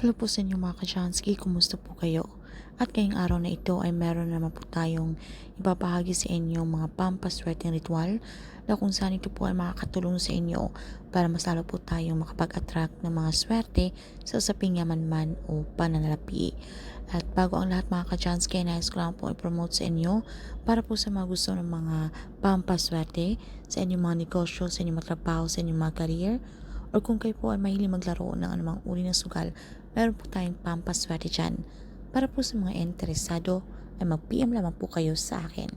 Hello po sa inyo mga ka-Jansky, kumusta po kayo? At ngayong araw na ito ay meron naman po tayong ibabahagi sa inyo mga pampaswerteng ritual na kung saan ito po ay makakatulong sa inyo para mas lalo po tayong makapag-attract ng mga swerte sa usaping yaman man o pananalapi. At bago ang lahat mga ka-Jansky, nais ko lang po i-promote sa inyo para po sa mga gusto ng mga pampaswerte sa inyong mga negosyo, sa inyong mga trabaho, sa inyong mga career, or kung kayo po ay mahilig maglaro ng anumang uri ng sugal, meron po tayong pampaswerte dyan. Para po sa mga interesado, ay mag-PM lamang po kayo sa akin.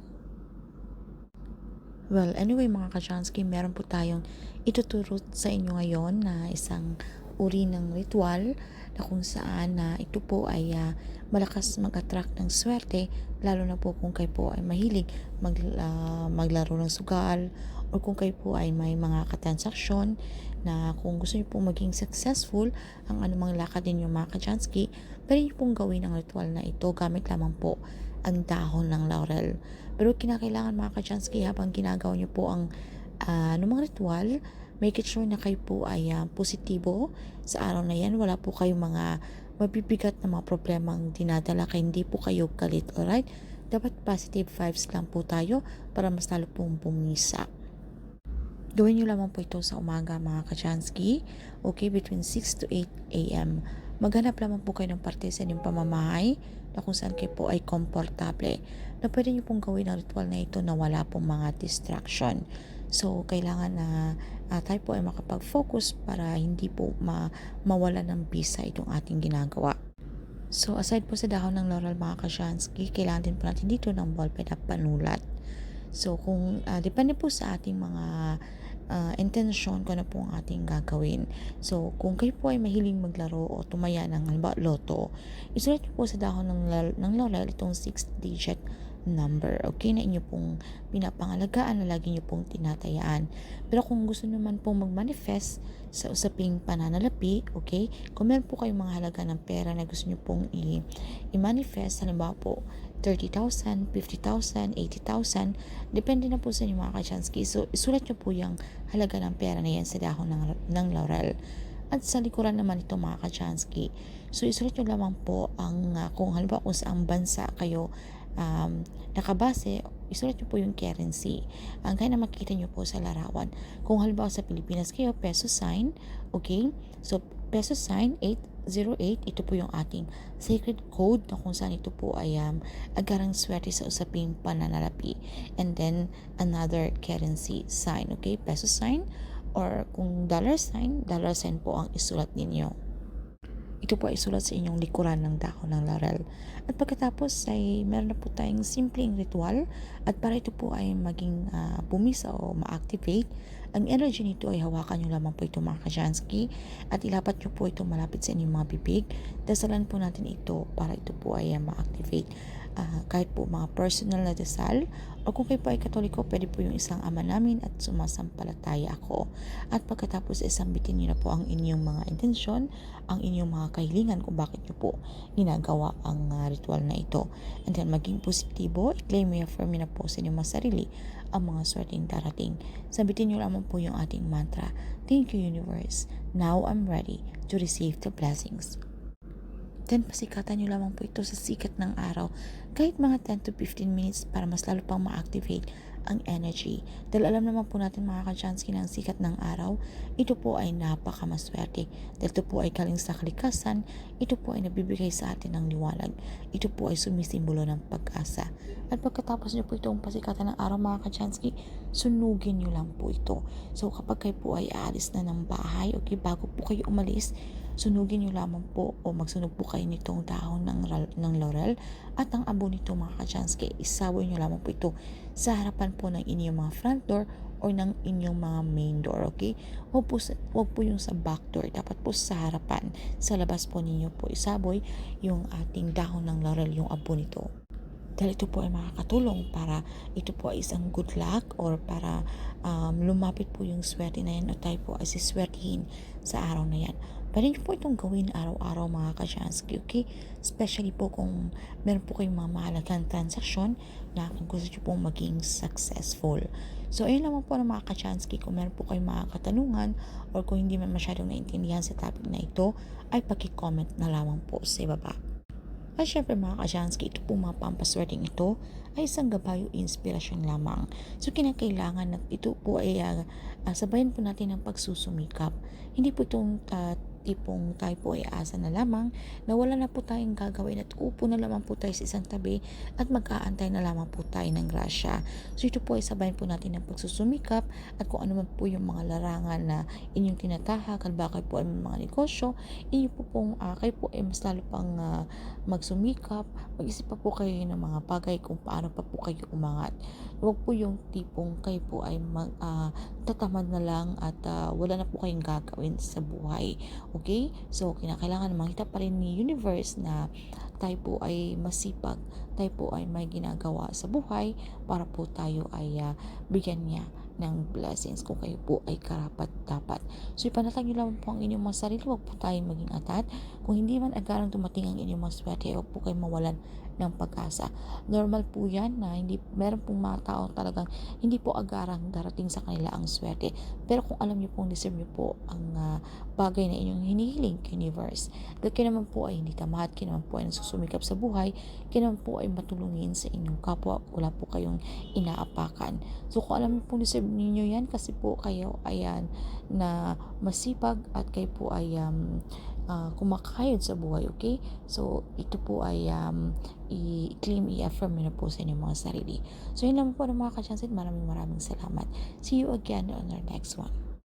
Well, anyway mga ka-Jansky, meron po tayong ituturo sa inyo ngayon na isang uri ng ritual na kung saan na ito po ay uh, malakas mag-attract ng swerte lalo na po kung kayo po ay mahilig mag, uh, maglaro ng sugal o kung kayo po ay may mga katransaksyon na kung gusto niyo pong maging successful ang anumang lakad ninyo mga kajansky, pwede niyo pong gawin ang ritual na ito gamit lamang po ang dahon ng laurel. Pero kinakailangan mga kajansky habang ginagawa niyo po ang uh, anumang ritual, make it sure na kayo po ay uh, positibo sa araw na yan. Wala po kayong mga mabibigat na mga problemang dinadala kaya hindi po kayo galit, alright? Dapat positive vibes lang po tayo para mas lalo pong bumisa. Gawin nyo lamang po ito sa umaga mga kachansky. Okay, between 6 to 8 a.m. Maghanap lamang po kayo ng parte sa inyong pamamahay na kung saan kayo po ay komportable. Na pwede nyo pong gawin ang ritual na ito na wala pong mga distraction. So, kailangan na uh, tayo po ay makapag-focus para hindi po ma mawala ng bisa itong ating ginagawa. So, aside po sa dahon ng laurel mga kashansky, kailangan din po natin dito ng ballpen at panulat. So, kung uh, depende po sa ating mga uh, intensyon ko na po ang ating gagawin. So, kung kayo po ay mahiling maglaro o tumaya ng halimbawa loto, isulat po sa dahon ng, ng laurel itong 6-digit number. Okay, na inyo pong pinapangalagaan na lagi nyo pong tinatayaan. Pero kung gusto naman pong mag-manifest sa usaping pananalapi, okay, kung meron po kayong mga halaga ng pera na gusto nyo pong i-manifest, halimbawa po, 30,000, 50,000, 80,000, depende na po sa inyo mga kachansky. So, isulat nyo po yung halaga ng pera na yan sa dahon ng, ng laurel. At sa likuran naman ito mga kachansky. So, isulat nyo lamang po ang, uh, kung halimbawa kung saang bansa kayo um, nakabase, isulat nyo po yung currency. Ang kaya na makikita nyo po sa larawan. Kung halimbawa sa Pilipinas kayo, peso sign, okay? So, peso sign 808, ito po yung ating sacred code na kung saan ito po ay um, agarang swerte sa usaping pananalapi. And then, another currency sign, okay? Peso sign or kung dollar sign, dollar sign po ang isulat ninyo. Ito po ay isulat sa inyong likuran ng dahon ng laurel. At pagkatapos ay meron na po tayong simpleng ritual at para ito po ay maging uh, bumisa o ma-activate, ang energy nito ay hawakan nyo lamang po ito mga kajansky at ilapat nyo po ito malapit sa inyong mga bibig. Dasalan po natin ito para ito po ay uh, ma-activate uh, kahit po mga personal na dasal o kung kayo po ay katoliko, pwede po yung isang ama namin at sumasampalataya ako. At pagkatapos isambitin niyo na po ang inyong mga intensyon, ang inyong mga kahilingan kung bakit niyo po ginagawa ang uh, ritual na ito. And then maging positibo, i-claim, i-affirm na po sa inyong mga sarili ang mga swerteng darating. Sabitin niyo lamang po yung ating mantra, Thank you universe, now I'm ready to receive the blessings. Then pasikatan nyo lamang po ito sa sikat ng araw kahit mga 10 to 15 minutes para mas lalo pang ma-activate ang energy. Dahil alam naman po natin mga ka-chansky ng sikat ng araw, ito po ay napakamaswerte. Dahil ito po ay galing sa kalikasan, ito po ay nabibigay sa atin ng liwanag. Ito po ay sumisimbolo ng pag-asa. At pagkatapos nyo po itong pasikatan ng araw mga ka-chansky, sunugin nyo lang po ito. So kapag kayo po ay aalis na ng bahay, okay, bago po kayo umalis, sunugin nyo lamang po o magsunog po kayo nitong dahon ng, ng laurel at ang abo nito mga kachansky isaboy nyo lamang po ito sa harapan po ng inyong mga front door or ng inyong mga main door, okay? Huwag po, huwag po yung sa back door, dapat po sa harapan. Sa labas po ninyo po isaboy yung ating dahon ng laurel, yung abo nito. Dahil ito po ay makakatulong para ito po ay isang good luck or para um, lumapit po yung swerte na yan o tayo po ay siswertihin sa araw na yan. Pwede niyo po itong gawin araw-araw mga kasyansky, okay? Especially po kung meron po kayong mga mahalagang transaksyon na kung gusto niyo pong maging successful. So, ayun lamang po ng mga kasyansky. Kung meron po kayong mga katanungan or kung hindi man masyadong naintindihan sa topic na ito, ay pag-comment na lamang po sa ibaba. At syempre mga kasyansky, ito po mga pampaswerteng ito ay isang gabayo inspirasyon lamang. So kinakailangan na ito po ay uh, uh, sabayan po natin ng pagsusumikap. Hindi po itong uh, tipong tayo po ay asa na lamang na wala na po tayong gagawin at upo na lamang po tayo sa isang tabi at mag-aantay na lamang po tayo ng grasya. So ito po ay sabayan po natin ng pagsusumikap at kung ano man po yung mga larangan na inyong tinatahak, kalba kayo po ay mga negosyo, inyo po pong uh, kayo po ay mas lalo pang uh, magsumikap, mag-isip pa po kayo ng mga bagay kung paano pa po kayo umangat. Huwag po yung tipong kayo po ay mag, uh, tatamad na lang at uh, wala na po kayong gagawin sa buhay. Okay? So, kinakailangan makita pa rin ni universe na tayo po ay masipag, tayo po ay may ginagawa sa buhay para po tayo ay uh, bigyan niya ng blessings kung kayo po ay karapat dapat. So ipanatag nyo lang po ang inyong mga sarili, huwag po tayong maging atat. Kung hindi man agarang dumating ang inyong mga swerte, huwag po kayong mawalan ng pag-asa. Normal po yan na hindi, meron pong mga tao talagang hindi po agarang darating sa kanila ang swerte. Pero kung alam niyo pong deserve niyo po ang uh, bagay na inyong hinihiling universe, dahil kayo naman po ay hindi tamad, kayo naman po ay nagsusumikap sa buhay, kayo naman po ay matulungin sa inyong kapwa, wala po kayong inaapakan. So kung alam niyo pong deserve ninyo yan, kasi po kayo ayan na masipag at kayo po ay um, uh, kumakayod sa buhay, okay? So, ito po ay um, i-claim, i-affirm na po sa inyong mga sarili. So, yun lang po ng mga kachansit. Maraming maraming salamat. See you again on our next one.